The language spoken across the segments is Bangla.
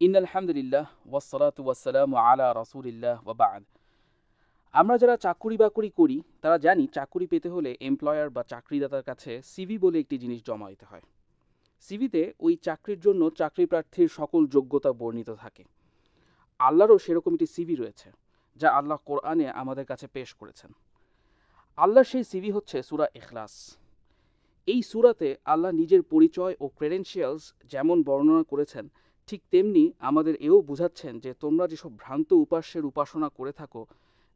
ইন ওয়াসালাতু ওয়াসালাম আলা রাসুলিল্লাহ ওয়াবাদ আমরা যারা চাকুরি বাকুরি করি, তারা জানি চাকুরি পেতে হলে এমপ্লয়ার বা চাকরিদাতার কাছে সিভি বলে একটি জিনিস জমা দিতে হয়। সিভিতে ওই চাকরির জন্য চাকরি প্রার্থীর সকল যোগ্যতা বর্ণিত থাকে। আল্লাহরও সেরকম একটি সিভি রয়েছে, যা আল্লাহ কোরআনে আমাদের কাছে পেশ করেছেন। আল্লাহর সেই সিভি হচ্ছে সুরা এখলাস এই সুরাতে আল্লাহ নিজের পরিচয় ও ক্রেডেন্সিয়ালস যেমন বর্ণনা করেছেন ঠিক তেমনি আমাদের এও বোঝাচ্ছেন যে তোমরা যেসব ভ্রান্ত উপাস্যের উপাসনা করে থাকো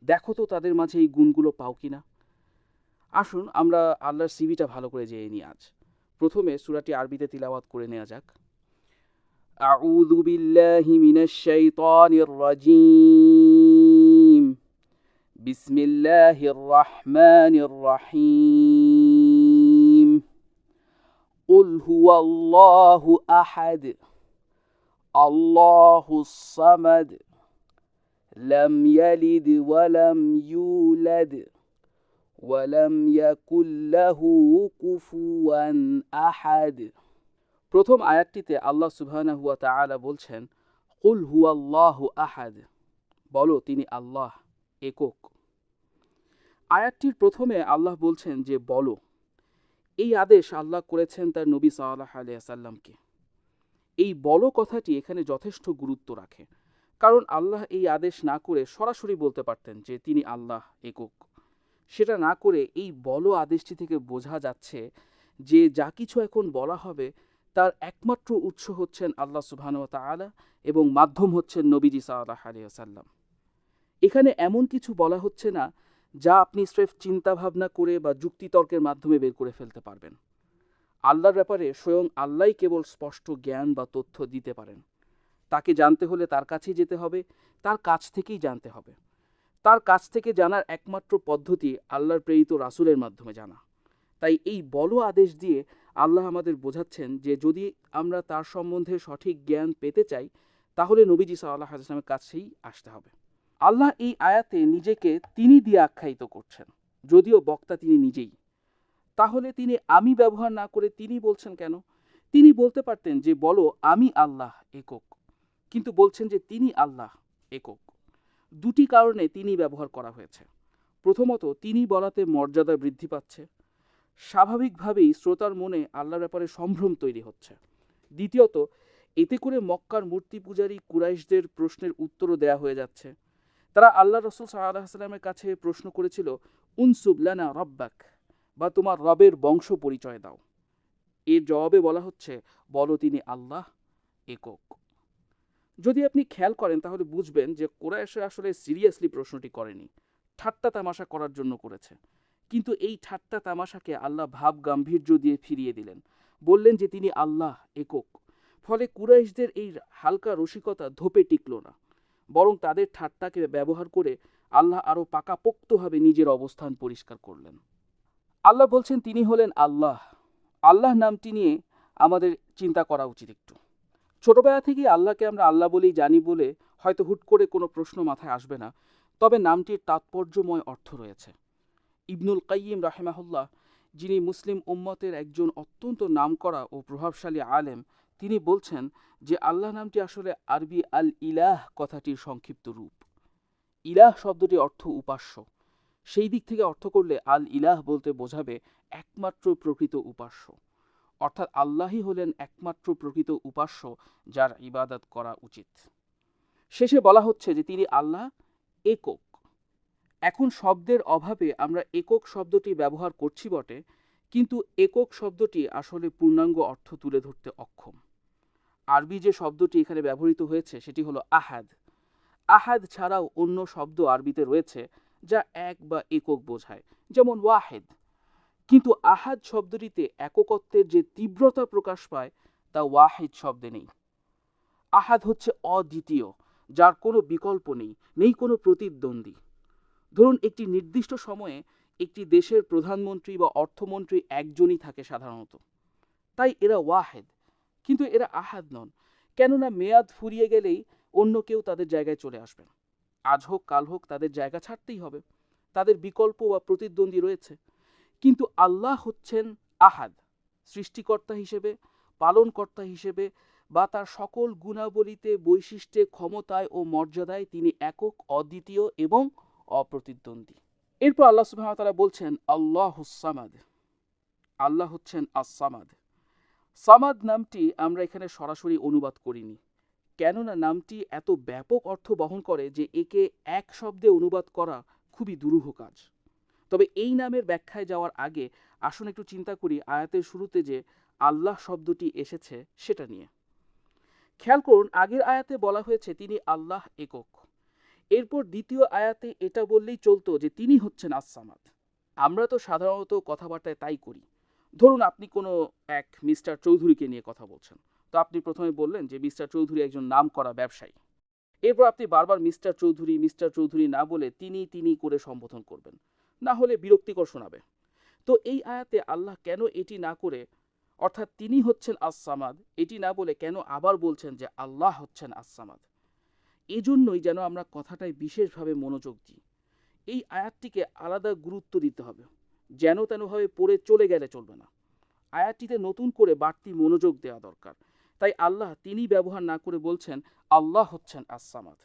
দেখো তো তাদের মাঝে এই গুণগুলো পাও কি না আসুন আমরা আল্লাহর সিভিটা ভালো করে জেনে নিই আজ প্রথমে সুরাটি আরবিতে তিলাওয়াত করে নেওয়া যাক أعوذ بالله من الشيطان الرجيم بسم الله الرحمن الرحيم قل هو الله أحد الله الصمد لم يلد ولم يولد ولم يكن له كفوا أحد প্রথম আয়াতটিতে আল্লাহ সুবহানাহু ওয়া তাআলা বলছেন কুল হুয়াল্লাহু আহাদ বলো তিনি আল্লাহ একক আয়াতটির প্রথমে আল্লাহ বলছেন যে বলো এই আদেশ আল্লাহ করেছেন তার নবী সাল্লাহ আলিয়াসাল্লামকে এই বলো কথাটি এখানে যথেষ্ট গুরুত্ব রাখে। কারণ আল্লাহ এই আদেশ না করে সরাসরি বলতে পারতেন যে তিনি আল্লাহ একক। সেটা না করে এই বলো আদেশটি থেকে বোঝা যাচ্ছে যে যা কিছু এখন বলা হবে তার একমাত্র উৎস হচ্ছেন আল্লাহ সুবহানাহু ওয়া তাআলা এবং মাধ্যম হচ্ছেন নবীজি সাল্লাহ আলিয়াসাল্লাম এখানে এমন কিছু বলা হচ্ছে না যা আপনি স্রেফ চিন্তা ভাবনা করে বা যুক্তিতর্কের মাধ্যমে বের করে ফেলতে পারবেন। আল্লাহর ব্যাপারে স্বয়ং আল্লাহই কেবল স্পষ্ট জ্ঞান বা তথ্য দিতে পারেন। তাকে জানতে হলে তার কাছেই যেতে হবে, তার কাছ থেকেই জানতে হবে। তার কাছ থেকে জানার একমাত্র পদ্ধতি আল্লাহর প্রেরিত রাসুলের মাধ্যমে জানা। তাই এই বলো আদেশ দিয়ে আল্লাহ আমাদের বোঝাচ্ছেন যে যদি আমরা তার সম্বন্ধে সঠিক জ্ঞান পেতে চাই, তাহলে নবীজি সাল্লাহ আসলামের কাছেই আসতে হবে। আল্লাহ এই আয়াতে নিজেকে তিনি দিয়ে আখ্যায়িত করছেন, যদিও বক্তা তিনি নিজেই। তাহলে তিনি আমি ব্যবহার না করে তিনি বলছেন কেন? তিনি বলতে পারতেন যে, বলো, আমি আল্লাহ একক। কিন্তু বলছেন যে, তিনি আল্লাহ একক। দুটি কারণে তিনি ব্যবহার করা হয়েছে। প্রথমত, তিনি বলাতে মর্যাদা বৃদ্ধি পাচ্ছে। স্বাভাবিকভাবেই শ্রোতার মনে আল্লাহর ব্যাপারে সম্ভ্রম তৈরি হচ্ছে। দ্বিতীয়ত, এতে করে মক্কার মূর্তি পূজারী কুরাইশদের প্রশ্নের উত্তরও দেয়া হয়ে যাচ্ছে। তারা আল্লাহ রসুল সাল্লাহ সাল্লামের কাছে প্রশ্ন করেছিল উনসুবলানা রব্বাক। বা তোমার রবের বংশ পরিচয় দাও। এর জবাবে বলা হচ্ছে, বলো তিনি আল্লাহ একক। যদি আপনি খেয়াল করেন, তাহলে বুঝবেন যে কোরআশে আসলে সিরিয়াসলি প্রশ্নটি করেনি। ঠাট্টা তামাশা করার জন্য করেছে। কিন্তু এই ঠাট্টা তামাশাকে আল্লাহ ভাব গাম্ভীর্য দিয়ে ফিরিয়ে দিলেন। বললেন যে তিনি আল্লাহ একক। ফলে কুরাইশদের এই হালকা রসিকতা ধোপে টিকল না। বরং তাদের ঠাট্টাকে ব্যবহার করে আল্লাহ আরও পাকাপোক্তভাবে নিজের অবস্থান পরিষ্কার করলেন। আল্লাহ বলছেন, তিনি হলেন আল্লাহ। আল্লাহ নামটি নিয়ে আমাদের চিন্তা করা উচিত একটু। ছোটবেলা থেকেই আল্লাহকে আমরা আল্লাহ বলেই জানি বলে হয়তো হুট করে কোনো প্রশ্ন মাথায় আসবে না। তবে নামটির তাৎপর্যময় অর্থ রয়েছে। ইবনুল কাইয়িম রাহেমাহুল্লাহ, যিনি মুসলিম উম্মতের একজন অত্যন্ত নামকরা ও প্রভাবশালী আলেম, তিনি বলছেন যে আল্লাহ নামটি আসলে আরবি আল ইলাহ কথাটির সংক্ষিপ্ত রূপ। ইলাহ শব্দটি অর্থ উপাস্য। সেই দিক থেকে অর্থ করলে আল ইলাহ বলতে বোঝাবে একমাত্র প্রকৃত উপাস্য। অর্থাৎ আল্লাহই হলেন একমাত্র প্রকৃত উপাস্য যার ইবাদত করা উচিত। শেষে বলা হচ্ছে যে তিনি আল্লাহ একক। এখন শব্দের অভাবে আমরা একক শব্দটি ব্যবহার করছি বটে, কিন্তু একক শব্দটি আসলে পূর্ণাঙ্গ অর্থ তুলে ধরতে অক্ষম। আরবি যে শব্দটি এখানে ব্যবহৃত হয়েছে সেটি হলো আহাদ। আহাদ ছাড়াও অন্য শব্দ আরবিতে রয়েছে যা এক বা একক বোঝায়, যেমন ওয়াহেদ। কিন্তু আহাদ শব্দটিতে এককত্বের যে তীব্রতা প্রকাশ পায়, তা ওয়াহেদ শব্দে নেই। আহাদ হচ্ছে অদ্বিতীয়, যার কোনো বিকল্প নেই নেই কোনো প্রতিদ্বন্দ্বী। ধরুন, একটি নির্দিষ্ট সময়ে একটি দেশের প্রধানমন্ত্রী বা অর্থমন্ত্রী একজনই থাকে সাধারণত। তাই এরা ওয়াহেদ, কিন্তু এরা আহাদ নন, কেননা মেয়াদ ফুরিয়ে গেলেই অন্য কেউ তাদের জায়গায় চলে আসবেন। আজ হোক, কাল হোক, তাদের জায়গা ছাড়তেই হবে। তাদের বিকল্প বা প্রতিদ্বন্দ্বী রয়েছে। কিন্তু আল্লাহ হচ্ছেন আহাদ, সৃষ্টিকর্তা হিসেবে, পালনকর্তা হিসেবে বা তার সকল গুণাবলীতে, বৈশিষ্ট্যে, ক্ষমতায় ও মর্যাদায় তিনি একক, অদ্বিতীয় এবং অপ্রতিদ্বন্দ্বী। এরপর আল্লাহ সুবাহতালা বলছেন, আল্লাহ সামাদ। আল্লাহ হচ্ছেন আসামাদ সামাদ নামটি আমরা এখানে সরাসরি অনুবাদ করিনি। কেননা নামটি এত ব্যাপক অর্থ বহন করে যে একে এক শব্দে অনুবাদ করা খুবই দুরূহ কাজ। তবে এই নামের ব্যাখ্যায় যাওয়ার আগে আসুন একটু চিন্তা করি আয়াতের শুরুতে যে আল্লাহ শব্দটি এসেছে সেটা নিয়ে। খেয়াল করুন, আগের আয়াতে বলা হয়েছে তিনি আল্লাহ একক। এরপর দ্বিতীয় আয়াতে এটা বললেই চলতো যে তিনি হচ্ছেন আসামাদ আমরা তো সাধারণত কথাবার্তায় তাই করি। ধরুন আপনি কোনো এক মিস্টার চৌধুরীকে নিয়ে কথা বলছেন। তো আপনি প্রথমে বললেন যে মিস্টার চৌধুরী একজন নাম করা ব্যবসায়ী। এরপর আপনি বারবার মিস্টার চৌধুরী মিস্টার চৌধুরী না বলে তিনি তিনি করে সম্বোধন করবেন। না হলে বিরক্তিকর শোনাবে। তো এই আয়াতে আল্লাহ কেন এটি না করে, অর্থাৎ তিনি হচ্ছেন আসসামাদ, এটি না বলে কেন আবার বলছেন যে আল্লাহ হচ্ছেন আসসামাদ? এজন্যই যেন আমরা কথাটায় বিশেষভাবে মনোযোগ দিই। এই আয়াতটিকে আলাদা গুরুত্ব দিতে হবে। যেন তেনভাবে পড়ে চলে গেলে চলবে না। আয়াতটিতে নতুন করে বাড়তি মনোযোগ দেওয়া দরকার। তাই আল্লাহ তিনি ব্যবহার না করে বলছেন, আল্লাহ হচ্ছেন আসসামাদ।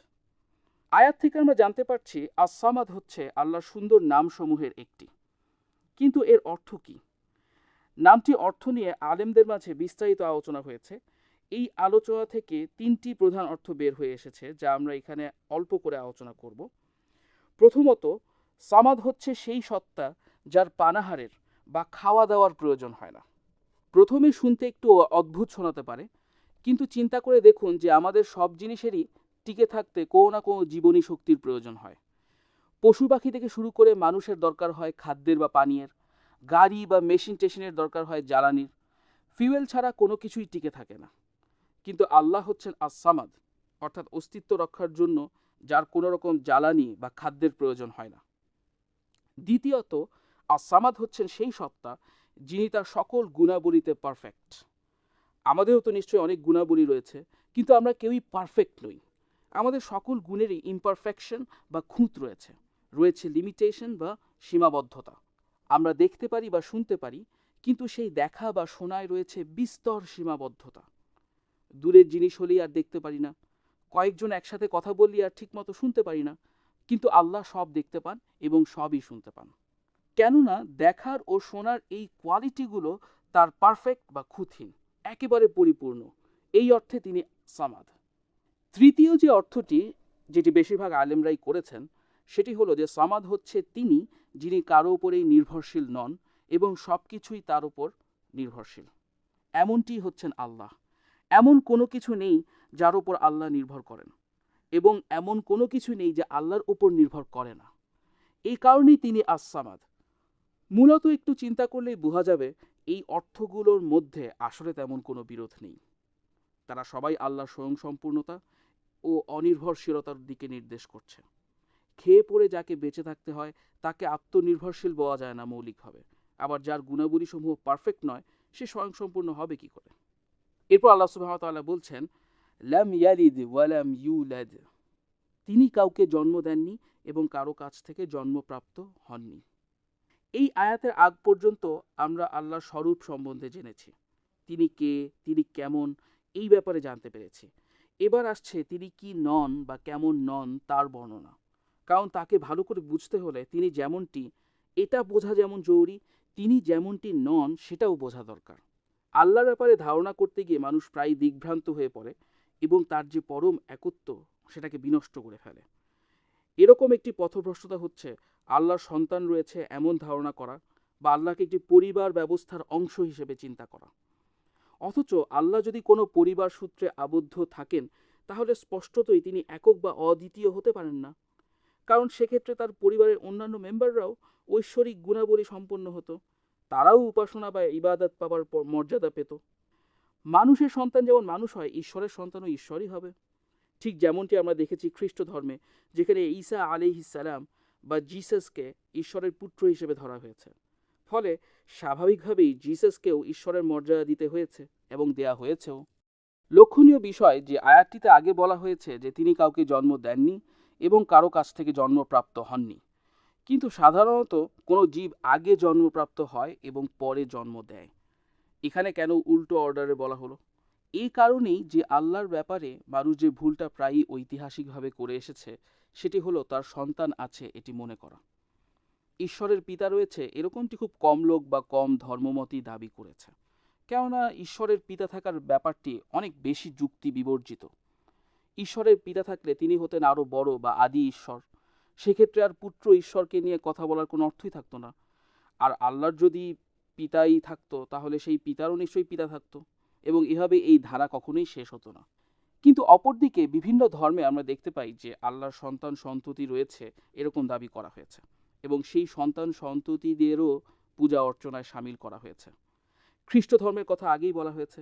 আয়াত থেকে আমরা জানতে পারছি, আসসামাদ হচ্ছে আল্লাহর সুন্দর নামসমূহের একটি। কিন্তু এর অর্থ কি? নামটি অর্থ নিয়ে আলেমদের মাঝে বিস্তারিত আলোচনা হয়েছে। এই আলোচনা থেকে তিনটি প্রধান অর্থ বের হয়ে এসেছে, যা আমরা এখানে অল্প করে আলোচনা করব। প্রথমত, সামাদ হচ্ছে সেই সত্তা যার পানাহারের বা খাওয়া দাওয়ার প্রয়োজন হয় না। প্রথমে শুনতে একটু অদ্ভুত শোনাতে পারে, কিন্তু চিন্তা করে দেখুন যে আমাদের সব জিনিসেরই টিকে থাকতে কোনো না কোনো জীবনী শক্তির প্রয়োজন হয়। পশু পাখি থেকে শুরু করে মানুষের দরকার হয় খাদ্যের বা পানীয়ের, গাড়ি বা মেশিন টেশিনের দরকার হয় জ্বালানির, ফিউয়েল ছাড়া কোনো কিছুই টিকে থাকে না। কিন্তু আল্লাহ হচ্ছেন আসামাদ অর্থাৎ অস্তিত্ব রক্ষার জন্য যার কোনো রকম জ্বালানি বা খাদ্যের প্রয়োজন হয় না। দ্বিতীয়ত আসামাদ হচ্ছেন সেই সত্তা, যিনি তার সকল গুণাবলীতে পারফেক্ট আমাদেরও তো নিশ্চয়ই অনেক গুণাবলী রয়েছে, কিন্তু আমরা কেউই পারফেক্ট নই। আমাদের সকল গুণেরই ইমপারফেকশন বা খুঁত রয়েছে রয়েছে লিমিটেশন বা সীমাবদ্ধতা। আমরা দেখতে পারি বা শুনতে পারি, কিন্তু সেই দেখা বা শোনায় রয়েছে বিস্তর সীমাবদ্ধতা। দূরের জিনিস হলেই আর দেখতে পারি না। কয়েকজন একসাথে কথা বললি আর ঠিকমতো শুনতে পারি না, কিন্তু আল্লাহ সব দেখতে পান এবং সবই শুনতে পান। কেননা দেখার ও শোনার এই কোয়ালিটিগুলো তার পারফেক্ট বা খুঁতহীন একেবারে পরিপূর্ণ। এই অর্থে তিনি সামাদ। তৃতীয় যে অর্থটি, যেটি বেশিরভাগ আলেমরাই করেছেন, সেটি হলো যে সামাদ হচ্ছে তিনি যিনি কারও উপরেই নির্ভরশীল নন এবং সব কিছুই তার উপর নির্ভরশীল। এমনটি হচ্ছেন আল্লাহ। এমন কোনো কিছু নেই যার উপর আল্লাহ নির্ভর করেন এবং এমন কোনো কিছু নেই যে আল্লাহর উপর নির্ভর করে না। এই কারণেই তিনি আসামাদ মূলত একটু চিন্তা করলেই বোঝা যাবে, এই অর্থগুলোর মধ্যে আসলে তেমন কোনো বিরোধ নেই। তারা সবাই আল্লাহর স্বয়ংসম্পূর্ণতা ও অনির্ভরশীলতার দিকে নির্দেশ করছে। খেয়ে পড়ে যাকে বেঁচে থাকতে হয়, তাকে আত্মনির্ভরশীল বলা যায় না মৌলিকভাবে। আবার যার গুণাবলীসমূহ পারফেক্ট নয়, সে স্বয়ংসম্পূর্ণ হবে কি করে? এরপর আল্লাহ সুবাহতাল্লাহ বলছেন ল্যাম ইয়ালিদ ওয়ালাম ইউলাদ। তিনি কাউকে জন্ম দেননি এবং কারও কাছ থেকে জন্মপ্রাপ্ত হননি। এই আয়াতের আগ পর্যন্ত আমরা আল্লাহর স্বরূপ সম্বন্ধে জেনেছি। তিনি কে, তিনি কেমন, এই ব্যাপারে জানতে পেরেছি। এবার আসছে তিনি কি নন বা কেমন নন তার বর্ণনা। কারণ তাকে ভালো করে বুঝতে হলে তিনি যেমনটি, এটা বোঝা যেমন জরুরি, তিনি যেমনটি নন সেটাও বোঝা দরকার। আল্লাহর ব্যাপারে ধারণা করতে গিয়ে মানুষ প্রায় দিগ্ভ্রান্ত হয়ে পড়ে এবং তার যে পরম একত্ব, সেটাকে বিনষ্ট করে ফেলে। এরকম একটি পথভ্রষ্টতা হচ্ছে, আল্লাহর সন্তান রয়েছে এমন ধারণা করা বা আল্লাহকে একটি পরিবার ব্যবস্থার অংশ হিসেবে চিন্তা করা। অথচ আল্লাহ যদি কোনো পরিবার সূত্রে আবদ্ধ থাকেন, তাহলে স্পষ্টতই তিনি একক বা অদ্বিতীয় হতে পারেন না। কারণ সেক্ষেত্রে তার পরিবারের অন্যান্য মেম্বাররাও ঐশ্বরিক গুণাবলী সম্পন্ন হতো, তারাও উপাসনা বা ইবাদত পাবার মর্যাদা পেত। মানুষের সন্তান যেমন মানুষ হয়, ঈশ্বরের সন্তানও ঈশ্বরই হবে। ঠিক যেমনটি আমরা দেখেছি খ্রিস্ট ধর্মে, যেখানে ঈসা আলিহিসাল্লাম বা জিসাসকে ঈশ্বরের পুত্র হিসেবে ধরা হয়েছে। ফলে স্বাভাবিকভাবেই জিসাসকেও ঈশ্বরের মর্যাদা দিতে হয়েছে এবং দেয়া হয়েছেও। লক্ষণীয় বিষয় যে আয়াতটিতে আগে বলা হয়েছে যে তিনি কাউকে জন্ম দেননি এবং কারও কাছ থেকে জন্মপ্রাপ্ত হননি। কিন্তু সাধারণত কোনো জীব আগে জন্মপ্রাপ্ত হয় এবং পরে জন্ম দেয়। এখানে কেন উল্টো অর্ডারে বলা হলো? এই কারণেই যে আল্লাহর ব্যাপারে মানুষ যে ভুলটা প্রায়ই ঐতিহাসিকভাবে করে এসেছে, সেটি হলো তার সন্তান আছে এটি মনে করা। ঈশ্বরের পিতা রয়েছে এরকমটি খুব কম লোক বা কম ধর্মমতই দাবি করেছে। কেননা ঈশ্বরের পিতা থাকার ব্যাপারটি অনেক বেশি যুক্তি বিবর্জিত। ঈশ্বরের পিতা থাকলে তিনি হতেন আরও বড় বা আদি ঈশ্বর। সেক্ষেত্রে আর পুত্র ঈশ্বরকে নিয়ে কথা বলার কোনো অর্থই থাকতো না। আর আল্লাহর যদি পিতাই থাকতো, তাহলে সেই পিতারও নিশ্চয়ই পিতা থাকতো। এবং এভাবে এই ধারা কখনোই শেষ হতো না। কিন্তু অপরদিকে বিভিন্ন ধর্মে আমরা দেখতে পাই যে আল্লাহর সন্তান সন্ততি রয়েছে এরকম দাবি করা হয়েছে এবং সেই সন্তান সন্ততিদেরও পূজা অর্চনায় সামিল করা হয়েছে। খ্রিস্ট ধর্মের কথা আগেই বলা হয়েছে।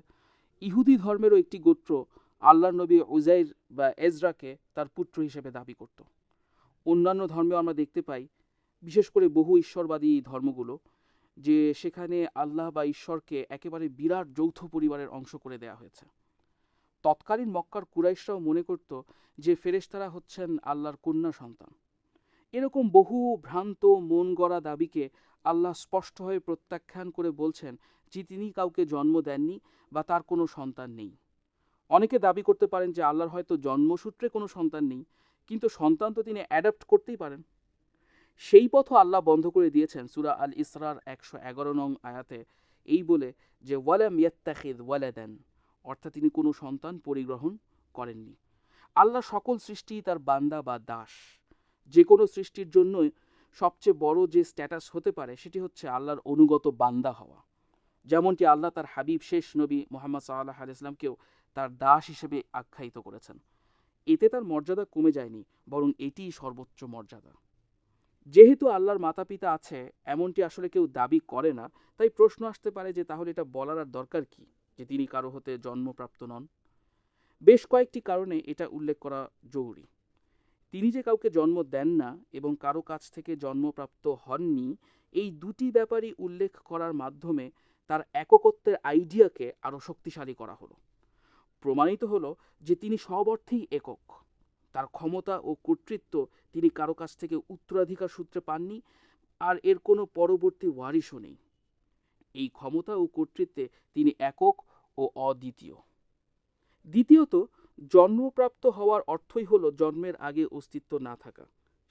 ইহুদি ধর্মেরও একটি গোত্র আল্লাহ নবী উজাইর বা এজরাকে তার পুত্র হিসেবে দাবি করত। অন্যান্য ধর্মেও আমরা দেখতে পাই, বিশেষ করে বহু ঈশ্বরবাদী ধর্মগুলো যে সেখানে আল্লাহ বা ঈশ্বরকে একেবারে বিরাট যৌথ পরিবারের অংশ করে দেয়া হয়েছে। তৎকালীন মক্কার কুরাইশরাও মনে করত যে ফেরেশতারা হচ্ছেন আল্লাহর কন্যা সন্তান। এরকম বহু ভ্রান্ত মন গড়া দাবিকে আল্লাহ স্পষ্টভাবে প্রত্যাখ্যান করে বলছেন যে তিনি কাউকে জন্ম দেননি বা তার কোনো সন্তান নেই। অনেকে দাবি করতে পারেন যে আল্লাহর হয়তো জন্মসূত্রে কোনো সন্তান নেই, কিন্তু সন্তান তো তিনি অ্যাডাপ্ট করতেই পারেন। সেই পথও আল্লাহ বন্ধ করে দিয়েছেন। সুরা আল ইসরার একশো এগারো নং আয়াতে এই বলে যে, ওয়ালাম ইয়াত্তাখিদ ওয়ালাদান অর্থাৎ তিনি কোনো সন্তান পরিগ্রহণ করেননি। আল্লাহ সকল সৃষ্টি তার বান্দা বা দাস। যে কোনো সৃষ্টির জন্যই সবচেয়ে বড় যে স্ট্যাটাস হতে পারে, সেটি হচ্ছে আল্লাহর অনুগত বান্দা হওয়া। যেমনটি আল্লাহ তার হাবিব শেষ নবী মোহাম্মদ সাল্লাহ আলাইসলামকেও তার দাস হিসেবে আখ্যায়িত করেছেন। এতে তার মর্যাদা কমে যায়নি, বরং এটিই সর্বোচ্চ মর্যাদা। যেহেতু আল্লাহর মাতা পিতা আছে, এমনটি আসলে কেউ দাবি করে না। তাই প্রশ্ন আসতে পারে যে, তাহলে এটা বলার আর দরকার কি? যে, তিনি কারও হতে জন্মপ্রাপ্ত নন। বেশ কয়েকটি কারণে এটা উল্লেখ করা জরুরি। তিনি যে কাউকে জন্ম দেন না এবং কারও কাছ থেকে জন্মপ্রাপ্ত হননি, এই দুটি ব্যাপারই উল্লেখ করার মাধ্যমে তার এককত্বের আইডিয়াকে আরও শক্তিশালী করা হলো। প্রমাণিত হলো যে, তিনি সব অর্থেই একক। তার ক্ষমতা ও কর্তৃত্ব তিনি কারও কাছ থেকে উত্তরাধিকার সূত্রে পাননি, আর এর কোনো পরবর্তী ওয়ারিশও নেই। এই ক্ষমতা ও কর্তৃত্বে তিনি একক ও অদ্বিতীয়। দ্বিতীয়ত, জন্মপ্রাপ্ত হওয়ার অর্থই হলো জন্মের আগে অস্তিত্ব না থাকা।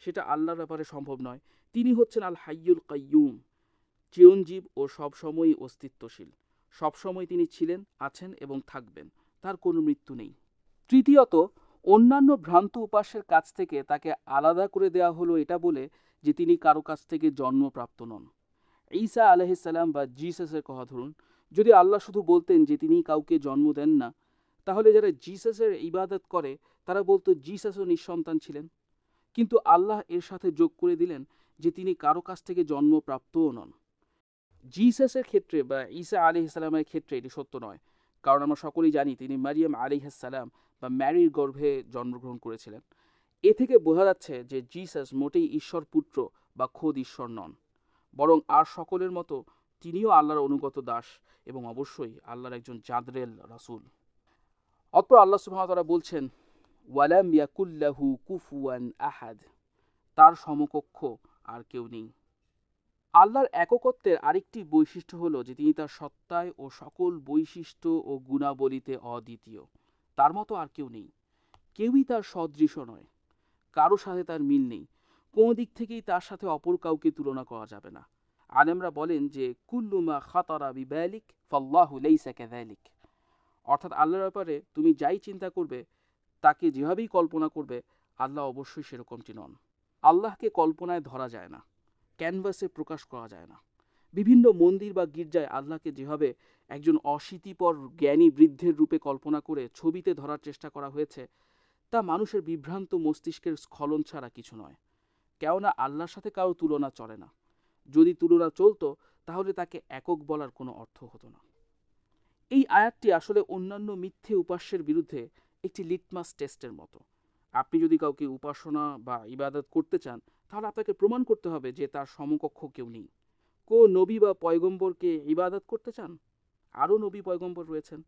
সেটা আল্লাহর ব্যাপারে সম্ভব নয়। তিনি হচ্ছেন আল হাইয়ুল কাইয়ুম, চিরঞ্জীব ও সবসময়ই অস্তিত্বশীল। সবসময় তিনি ছিলেন, আছেন এবং থাকবেন। তার কোনো মৃত্যু নেই। তৃতীয়ত অন্যান্য ভ্রান্ত উপাসের কাছ থেকে তাকে আলাদা করে দেওয়া হলো এটা বলে যে তিনি কারও কাছ থেকে জন্মপ্রাপ্ত নন। ঈসা আলহিসাল্লাম বা জিসাসের কথা ধরুন, যদি আল্লাহ শুধু বলতেন যে তিনি কাউকে জন্ম দেন না, তাহলে যারা জিসাসের ইবাদত করে, তারা বলতো জিসাসও নিঃসন্তান ছিলেন। কিন্তু আল্লাহ এর সাথে যোগ করে দিলেন যে তিনি কারও কাছ থেকে জন্মপ্রাপ্তও নন। জিসাসের ক্ষেত্রে বা ঈসা আলি ইসলামের ক্ষেত্রে এটি সত্য নয়। কারণ আমরা সকলেই জানি তিনি মারিয়াম আলি সালাম বা ম্যারির গর্ভে জন্মগ্রহণ করেছিলেন। এ থেকে বোঝা যাচ্ছে যে জিসাস মোটেই ঈশ্বর পুত্র বা খোদ ঈশ্বর নন, বরং আর সকলের মতো তিনিও আল্লাহর অনুগত দাস এবং অবশ্যই আল্লাহর একজন চাঁদরেল রাসুল। অতপর আল্লাহ সুহামতারা বলছেন, ওয়ালাম ইয়াকুল্লাহু কুফুয়ান আহাদ তার সমকক্ষ আর কেউ নেই। আল্লাহর এককত্বের আরেকটি বৈশিষ্ট্য হলো যে তিনি তার সত্তায় ও সকল বৈশিষ্ট্য ও গুণাবলীতে অদ্বিতীয়। তার মতো আর কেউ নেই। কেউই তার সদৃশ নয়। কারও সাথে তার মিল নেই। কোনো দিক থেকেই তার সাথে অপর কাউকে তুলনা করা যাবে না। আলেমরা বলেন যে কুল্লুমা খাতারা বিবালিক ফল্লাহু লেইসা ক্যাদালিক অর্থাৎ আল্লাহর ব্যাপারে তুমি যাই চিন্তা করবে, তাকে যেভাবেই কল্পনা করবে, আল্লাহ অবশ্যই সেরকমটি নন। আল্লাহকে কল্পনায় ধরা যায় না। ক্যানভাসে প্রকাশ করা যায় না। বিভিন্ন মন্দির বা গির্জায় আল্লাহকে যেভাবে একজন অশীতিপর জ্ঞানী বৃদ্ধের রূপে কল্পনা করে ছবিতে ধরার চেষ্টা করা হয়েছে, তা মানুষের বিভ্রান্ত মস্তিষ্কের স্খলন ছাড়া কিছু নয়। কেননা আল্লাহর সাথে কারও তুলনা চলে না। যদি তুলনা চলতো, তাহলে তাকে একক বলার কোনো অর্থ হতো না। এই আয়াতটি আসলে অন্যান্য মিথ্যে উপাস্যের বিরুদ্ধে একটি লিটমাস টেস্টের মতো। আপনি যদি কাউকে উপাসনা বা ইবাদত করতে চান তাহলে আপনাকে প্রমাণ করতে হবে যে তার সমকক্ষ কেউ নেই। কো নবী বা পয়গম্বরকে ইবাদত করতে চান? আরও নবী পয়গম্বর রয়েছেন।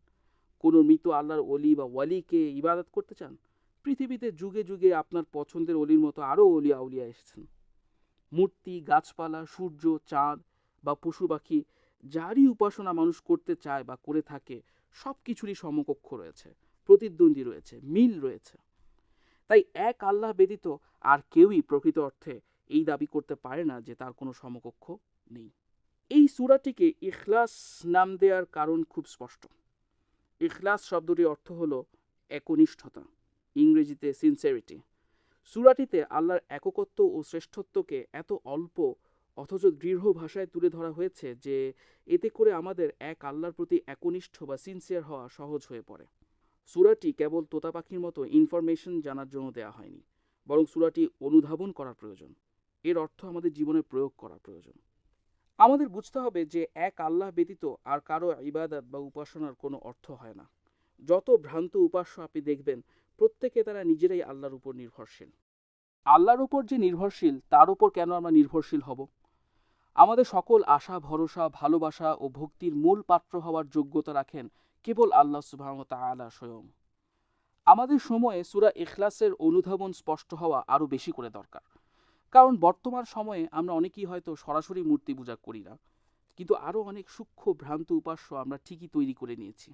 কোনো মৃত আল্লাহর অলি বা ওয়ালিকে ইবাদত করতে চান? পৃথিবীতে যুগে যুগে আপনার পছন্দের অলির মতো আরও অলিয়া উলিয়া এসেছেন। মূর্তি, গাছপালা, সূর্য, চাঁদ বা পশু পাখি যারই উপাসনা মানুষ করতে চায় বা করে থাকে সব কিছুরই সমকক্ষ রয়েছে, প্রতিদ্বন্দ্বী রয়েছে, মিল রয়েছে। তাই এক আল্লাহ ব্যতীত আর কেউই প্রকৃত অর্থে এই দাবি করতে পারে না যে তার কোনো সমকক্ষ নেই। এই সুরাটিকে ইখলাস নাম দেওয়ার কারণ খুব স্পষ্ট। ইখলাস শব্দটির অর্থ হল একনিষ্ঠতা, ইংরেজিতে সিনসেরিটি সুরাটিতে আল্লাহর এককত্ব ও শ্রেষ্ঠত্বকে এত অল্প অথচ দৃঢ় ভাষায় তুলে ধরা হয়েছে যে এতে করে আমাদের এক আল্লাহর প্রতি একনিষ্ঠ বা সিনসিয়ার হওয়া সহজ হয়ে পড়ে। সূরাটি কেবল তোতা পাখির মতো ইনফরমেশন জানার জন্য দেওয়া হয়নি, বরং সূরাটি অনুধাবন করার প্রয়োজন। এর অর্থ আমাদের জীবনে প্রয়োগ করা প্রয়োজন। আমাদের বুঝতে হবে যে এক আল্লাহ ব্যতীত আর কারও ইবাদত বা উপাসনার কোনো অর্থ হয় না। যত ভ্রান্ত উপাস্য আপনি দেখবেন, প্রত্যেকে তারা নিজেরাই আল্লাহর উপর নির্ভরশীল। আল্লাহর উপর যে নির্ভরশীল, তার উপর কেন আমরা নির্ভরশীল হব? আমাদের সকল আশা, ভরসা, ভালোবাসা ও ভক্তির মূল পাত্র হওয়ার যোগ্যতা রাখেন কেবল আল্লাহ সুবাহ তাআলা স্বয়ং। আমাদের সময়ে সুরা ইখলাসের অনুধাবন স্পষ্ট হওয়া আরও বেশি করে দরকার। কারণ বর্তমান সময়ে আমরা অনেকেই হয়তো সরাসরি মূর্তি পূজা করি না, কিন্তু আরও অনেক সূক্ষ্ম ভ্রান্ত উপাস্য আমরা ঠিকই তৈরি করে নিয়েছি।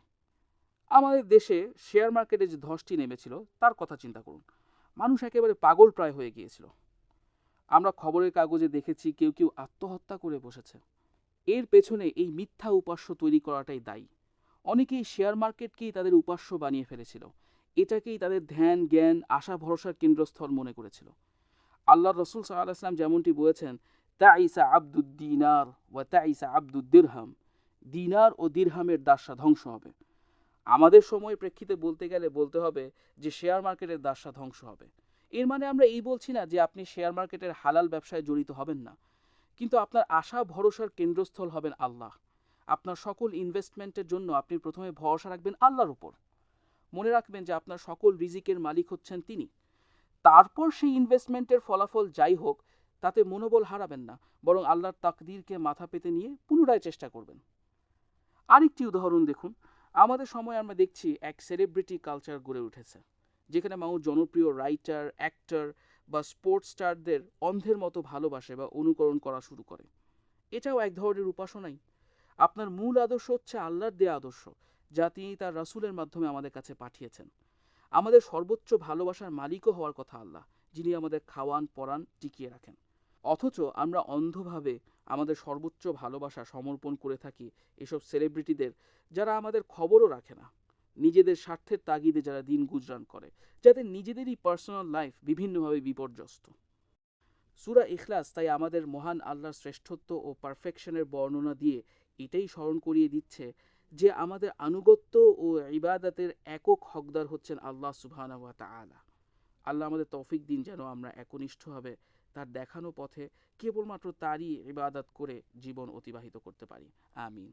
আমাদের দেশে শেয়ার মার্কেটে যে ধসটি নেমেছিল, তার কথা চিন্তা করুন। মানুষ একেবারে পাগল প্রায় হয়ে গিয়েছিল। আমরা খবরের কাগজে দেখেছি কেউ কেউ আত্মহত্যা করে বসেছে। এর পেছনে এই মিথ্যা উপাস্য তৈরি করাটাই দায়ী। অনেকেই শেয়ার মার্কেটকেই তাদের উপাস্য বানিয়ে ফেলেছিল। এটাকেই তাদের ধ্যান, জ্ঞান, আশা, ভরসার কেন্দ্রস্থল মনে করেছিল। আল্লাহ রসুল সাল্লাহ আসলাম যেমনটি বলেছেন তা ইসা আব্দুদ দিনার ওয়া তা ইসা আব্দুদ দিরহাম। দিনার ও দিরহামের দাসা ধ্বংস হবে। আমাদের সময় প্রেক্ষিতে বলতে গেলে বলতে হবে যে, শেয়ার মার্কেটের দাসা ধ্বংস হবে। এর মানে আমরা এই বলছি না যে, আপনি শেয়ার মার্কেটের হালাল ব্যবসায় জড়িত হবেন না। কিন্তু আপনার আশা, ভরসার কেন্দ্রস্থল হবেন আল্লাহ। আপনার সকল ইনভেস্টমেন্টের জন্য আপনি প্রথমে ভরসা রাখবেন আল্লাহর উপর। মনে রাখবেন যে আপনার সকল রিজিকের মালিক হচ্ছেন তিনি। তারপর সেই ইনভেস্টমেন্টের ফলাফল যাই হোক, তাতে মনোবল হারাবেন না, বরং আল্লাহর তাকদিরকে মাথা পেতে নিয়ে পুনরায় চেষ্টা করবেন। আরেকটি উদাহরণ দেখুন। আমাদের সময় আমরা দেখছি এক সেলিব্রিটি কালচার গড়ে উঠেছে, যেখানে মানুষ জনপ্রিয় রাইটার অ্যাক্টর বা স্পোর্টস স্টারদের অন্ধের মতো ভালোবাসে বা অনুকরণ করা শুরু করে। এটাও এক ধরনের উপাসনাই। আপনার মূল আদর্শ হচ্ছে আল্লাহর দেয়া আদর্শ, যা তিনি তার রাসূলের মাধ্যমে আমাদের কাছে পাঠিয়েছেন। আমাদের সর্বোচ্চ ভালোবাসার মালিকও হওয়ার কথা আল্লাহ, যিনি আমাদের খাওয়ান পরান টিকিয়ে রাখেন। অথচ আমরা অন্ধভাবে আমাদের সর্বোচ্চ ভালোবাসা সমর্পণ করে থাকি এসব সেলিব্রিটিদের, যারা আমাদের খবরও রাখে না। নিজেদের স্বার্থের তাগিদে যারা দিন গুজরান করে যাদের নিজেদেরই পার্সোনাল লাইফ বিভিন্নভাবে বিপর্যস্ত। সুরা ইখলাস তাই আমাদের মহান আল্লাহর শ্রেষ্ঠত্ব ও পারফেকশনের বর্ণনা দিয়ে এটাই স্মরণ করিয়ে দিচ্ছে যে আমাদের আনুগত্য ও ইবাদতের একক হকদার হচ্ছেন আল্লাহ সুবহান আল্লাহ আমাদের তৌফিক দিন যেন আমরা একনিষ্ঠভাবে তার দেখানো পথে কেবলমাত্র তারই ইবাদত করে জীবন অতিবাহিত করতে পারি। আমিন।